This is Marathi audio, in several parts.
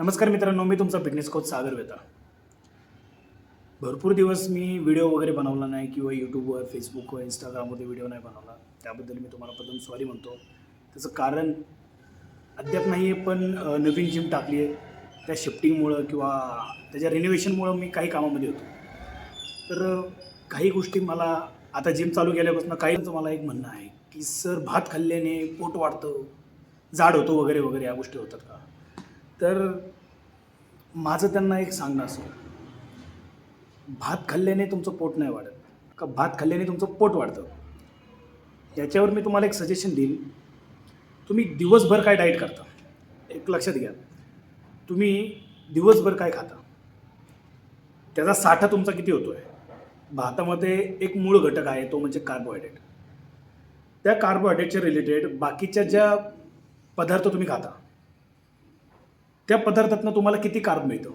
नमस्कार मित्रांनो मी तुमचा फिटनेस कोच सागर वेता भरपूर दिवस मी व्हिडिओ वगैरे बनवला नाही किंवा यूट्यूबवर फेसबुकवर इंस्टाग्राममध्ये व्हिडिओ नाही बनवला. त्याबद्दल मी तुम्हाला प्रथम सॉरी म्हणतो. त्याचं कारण अद्याप नाही आहे पण नवीन जिम टाकली आहे त्या शिफ्टिंगमुळं किंवा त्याच्या रिनोव्हेशनमुळं मी काही कामामध्ये होतो. तर काही गोष्टी मला आता जिम चालू केल्यापासून काहींचं मला एक म्हणणं आहे की सर भात खाल्ल्याने पोट वाढतं जाड होतो वगैरे वगैरे या गोष्टी होतात का? तर माझं त्यांना एक सांगणं असं. भात खाल्ल्याने तुमचं पोट नाही वाढत. का भात खाल्ल्याने तुमचं पोट वाढतं? याच्यावर मी तुम्हाला एक सजेशन देईन. तुम्ही दिवसभर काय डाईट करता? एक लक्षात घ्या. तुम्ही दिवसभर काय खाता? त्याचा साठा तुमचा किती होतो आहे भातामध्ये एक मूळ घटक आहे तो म्हणजे कार्बोहायड्रेट त्या कार्बोहायड्रेटच्या रिलेटेड बाकीच्या ज्या पदार्थ तुम्ही खाता त्या पदार्थातनं तुम्हाला किती कार्ब मिळतं?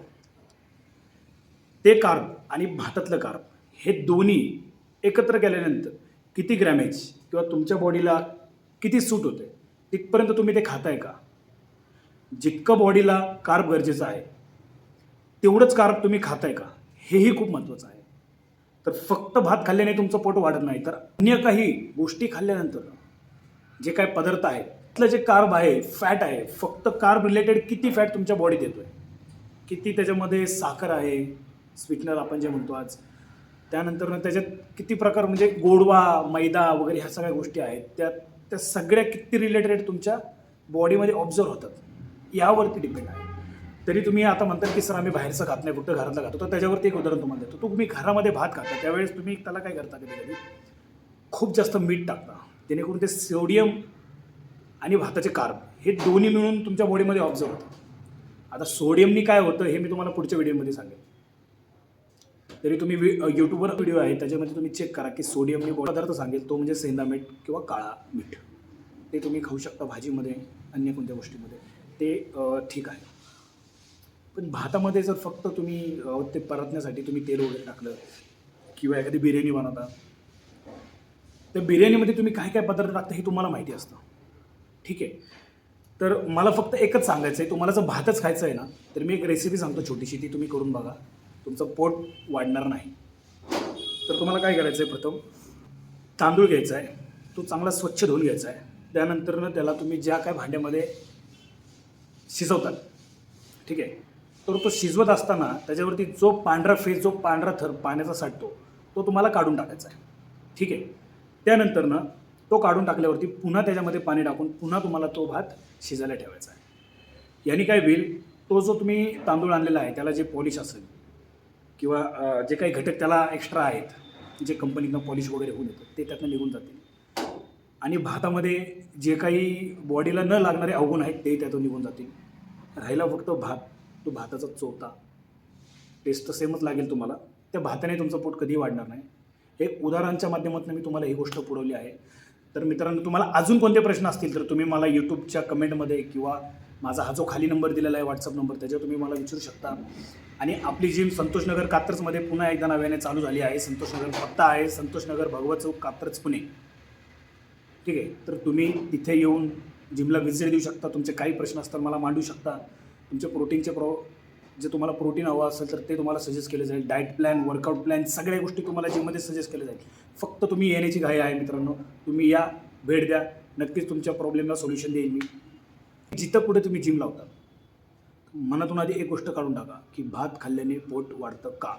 ते कार्ब आणि भातातलं कार्ब हे दोन्ही एकत्र केल्यानंतर किती ग्रॅमेज किंवा तुमच्या बॉडीला किती सूट होते? तिथपर्यंत तुम्ही ते खाताय का? जितकं बॉडीला कार्ब गरजेचं आहे तेवढंच कार्ब तुम्ही खाताय का? हेही खूप महत्त्वाचं आहे. तर फक्त भात खाल्ल्याने तुमचं पोट वाढत नाही तर अन्य काही गोष्टी खाल्ल्यानंतर जे काय पदार्थ आहेत इथलं जे कार्ब आहे फॅट आहे फक्त कार्ब रिलेटेड किती फॅट तुमच्या बॉडीत येतो आहे किती त्याच्यामध्ये साखर आहे? स्वीटनर आपण जे म्हणतो आज. त्यानंतर त्याच्यात किती प्रकार म्हणजे गोडवा मैदा वगैरे ह्या सगळ्या गोष्टी आहेत. त्या त्या सगळ्या किती रिलेटेड तुमच्या बॉडीमध्ये ऑब्झर्व होतात. यावरती डिपेंड आहे. तरी तुम्ही आता म्हणतात की सर आम्ही बाहेरचं खात नाही फक्त घरातलं खातो. तर त्याच्यावरती एक उदाहरण तुम्हाला देतो. तुम्ही घरामध्ये भात खाता त्यावेळेस तुम्ही त्याला काय करता कधी कधी खूप जास्त मीठ टाकता. जेणेकरून ते सोडियम आणि भाताचे कार्ब हे दोन्ही मिळून तुमच्या बॉडीमध्ये ऑब्झर्व होतं. आता सोडियमनी काय होतं हे मी तुम्हाला पुढच्या व्हिडिओमध्ये सांगेन. तरी तुम्ही वि यूट्यूबवर व्हिडिओ आहे त्याच्यामध्ये तुम्ही चेक करा की सोडियमने पदार्थ सांगेल तो म्हणजे सेंदा मीठ किंवा काळा मीठ. ते तुम्ही खाऊ शकता भाजीमध्ये अन्य कोणत्या गोष्टीमध्ये. ते ठीक आहे. पण भातामध्ये जर फक्त तुम्ही ते परतण्यासाठी तुम्ही तेल वगैरे टाकलं किंवा एखादी बिर्याणी बनवता तर बिर्याणीमध्ये तुम्ही काय काय पदार्थ टाकता हे तुम्हाला माहिती असतं. ठीक आहे. तर मला फक्त एकच सांगायचं आहे तुम्हाला जर भातच खायचं आहे ना तर मी एक रेसिपी सांगतो छोटीशी ती तुम्ही करून बघा. तुमचं पोट वाढणार नाही. तर तुम्हाला काय करायचं आहे प्रथम? तांदूळ घ्यायचा आहे तो चांगला स्वच्छ धुवून घ्यायचा आहे त्यानंतरनं त्याला तुम्ही ज्या काय भांड्यामध्ये शिजवतात ठीक आहे. तर तो शिजवत असताना त्याच्यावरती जो पांढरा फेस जो पांढरा थर पाण्याचा साठतो तो तुम्हाला काढून टाकायचा आहे ठीक आहे. त्यानंतरनं तो काढून टाकल्यावरती पुन्हा त्याच्यामध्ये पाणी टाकून पुन्हा तुम्हाला तो भात शिजायला ठेवायचा आहे. याने काय होईल तो जो तुम्ही तांदूळ आणलेला आहे त्याला जे पॉलिश असेल किंवा जे काही घटक त्याला एक्स्ट्रा आहेत जे कंपनीतनं पॉलिश वगैरे होऊन येतं ते त्यातनं निघून जातील. आणि भातामध्ये जे काही बॉडीला न लागणारे अवगुण आहेत ते त्यातून निघून जातील. राहिला फक्त भात तो भाताचा चोथा. टेस्ट तर सेमच लागेल तुम्हाला. त्या भाताने तुमचं पोट कधी वाढणार नाही. एक उदाहरणाच्या माध्यमातून मी तुम्हाला ही गोष्ट पुरवली आहे. तर मित्रांनो तुम्हाला अजून कोणते प्रश्न असतील तर तुम्ही मला यूट्यूबच्या कमेंटमध्ये किंवा माझा हा जो खाली नंबर दिलेला आहे व्हॉट्सअप नंबर त्याच्यावर तुम्ही मला विचारू शकता. आणि आपली जिम संतोषनगर कात्रजमध्ये पुन्हा एकदा नव्याने चालू झाली आहे. संतोषनगर पत्ता आहे. संतोषनगर भगवत चौक कात्रज पुणे. ठीक आहे? तर तुम्ही तिथे येऊन जिमला व्हिजिट देऊ शकता. तुमचे काही प्रश्न असतात मला मांडू शकता. तुमचे प्रोटीनचे प्रो जे तुम्हाला प्रोटीन हवं असेल तर ते तुम्हाला सजेस्ट केलं जाईल. डाएट प्लॅन वर्कआउट प्लॅन सगळ्या गोष्टी तुम्हाला जिममध्ये सजेस्ट केल्या जाईल. फक्त तुम्ही येण्याची घाई आहे मित्रांनो. तुम्ही या भेट द्या. नक्कीच तुमच्या प्रॉब्लेमला सोल्युशन देईन मी. जिथं कुठे तुम्ही जिम लावता मनातून आधी एक गोष्ट काढून टाका की भात खाल्ल्याने पोट वाढतं का?